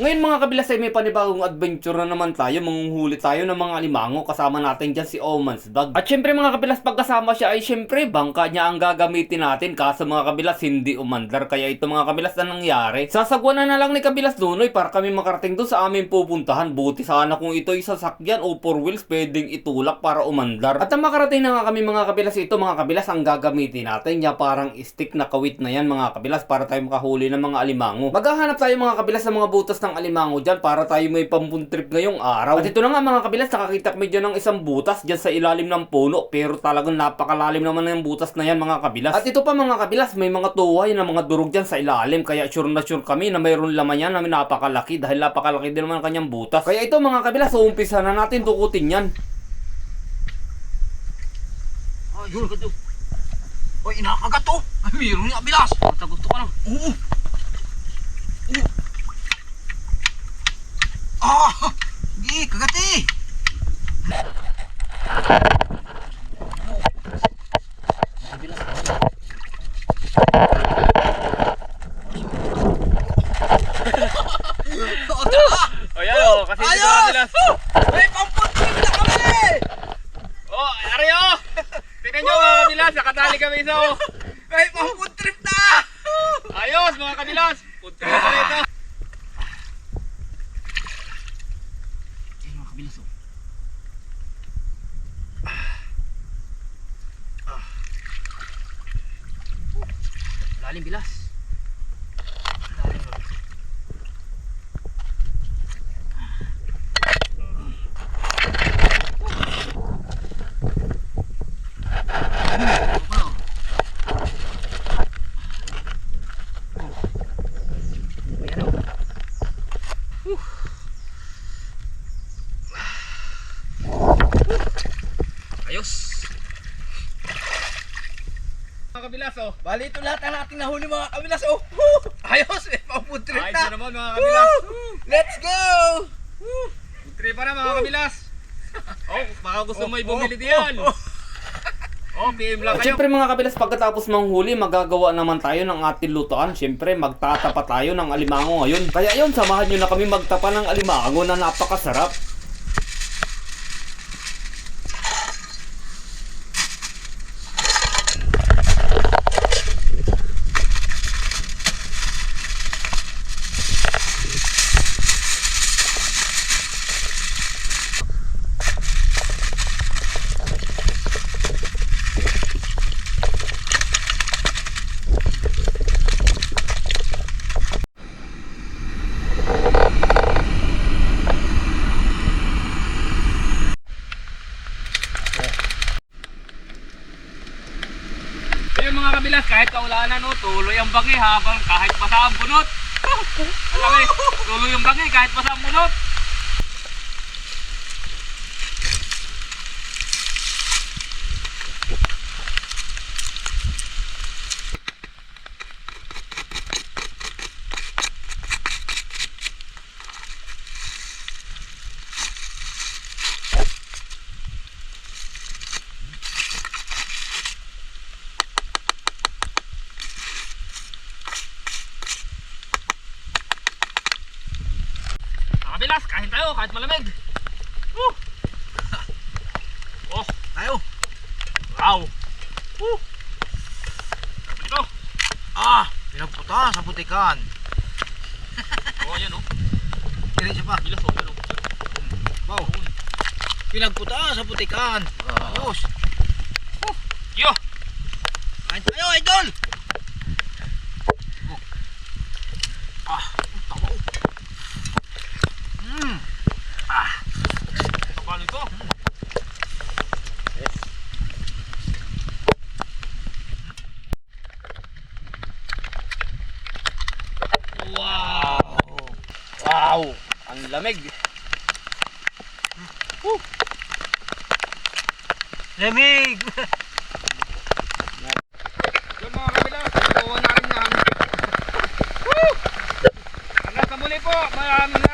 Ngayon mga kabilas ay may panibagong adventure na naman tayo. Mangunghuli tayo ng mga alimango. Kasama natin dyan si Oman's Dog. At syempre mga kabilas pagkasama siya ay syempre bangka niya ang gagamitin natin. Kaso mga kabilas hindi umandar. Kaya ito mga kabilas na nangyari. Sasagwanan na lang ni kabilas Nunoy para kami makarating doon sa aming pupuntahan. Buti sana kung ito ay sasakyan o four wheels pwedeng itulak para umandar. At ang makarating na nga kami mga kabilas ito mga kabilas ang gagamitin natin. Ya parang stick na kawit na yan mga kabilas para tayo makahuli ng mga alimango. Maghahanap tayo mga kabilas ng mga butas ng alimango dyan para tayo may pampuntrip ngayong araw. At ito na nga mga kabilas, nakakita kami dyan ng isang butas dyan sa ilalim ng puno. Pero talagang napakalalim naman ng butas na yan mga kabilas. At ito pa mga kabilas, may mga tuway na mga durog dyan sa ilalim. Kaya sure na sure kami na mayroon laman yan na napakalaki dahil napakalaki din naman ang kanyang butas. Kaya ito mga kabilas, uumpisa na natin tukutin yan. Ay, yun ka to. Oy, inakagat to. Ay, mayroon nga bilas. Basta gusto ko na. Oo. Oo. Ah, di kagat eh. Ayan o, kasi dito na sila. Ay, pamputin na kami! Oh, ari o! Tingnan nyo mga kabilas, nakatali kami isa o. Ay, pamputrip na! Ayos mga kabilas! Punta na rito. Ay, mga kabilas oh. Lalim bilas. Ayos. Mga kabilas o. Bali ito lahat ang ating nahuli mga kabilas. Oh, Woo! ayos. Eh, pang-food trip Ayos na. na naman mga kabilas. Woo! Let's go! Trip pa na mga kabilas. Oh, baka gusto mo Oh, ibumili oh, diyan. oh, Oh, PM lang kayo. Siyempre mga kabilas, pagkatapos manghuli, magagawa naman tayo ng ating lutuan. Siyempre, magtatapa tayo ng alimango ngayon. Kaya yun, samahan nyo na kami magtapa ng alimango na napakasarap. Ayun mga kabilas, kahit kaulanan no, tuloy ang bangi habang kahit basa ang bunot. Alam eh, tuloy ang bangi kahit basa ang bunot. Kabilas, kain tayo kahit malamig. Woo! Oh, Tayo. wow. Woo! Ito. Ah, pinagputa sa putikan. Oh, ayan oh. Kiri siya pa. Bilas oh, pero. Wow. Pinagputa sa putikan. Ayos. Yo! Kain tayo, idol! Wow! Wow! Ang lamig! Woo! Lamig! Yun mga kabila, nakuha na rin namin. Woo! Hanggang sa muli po, maraming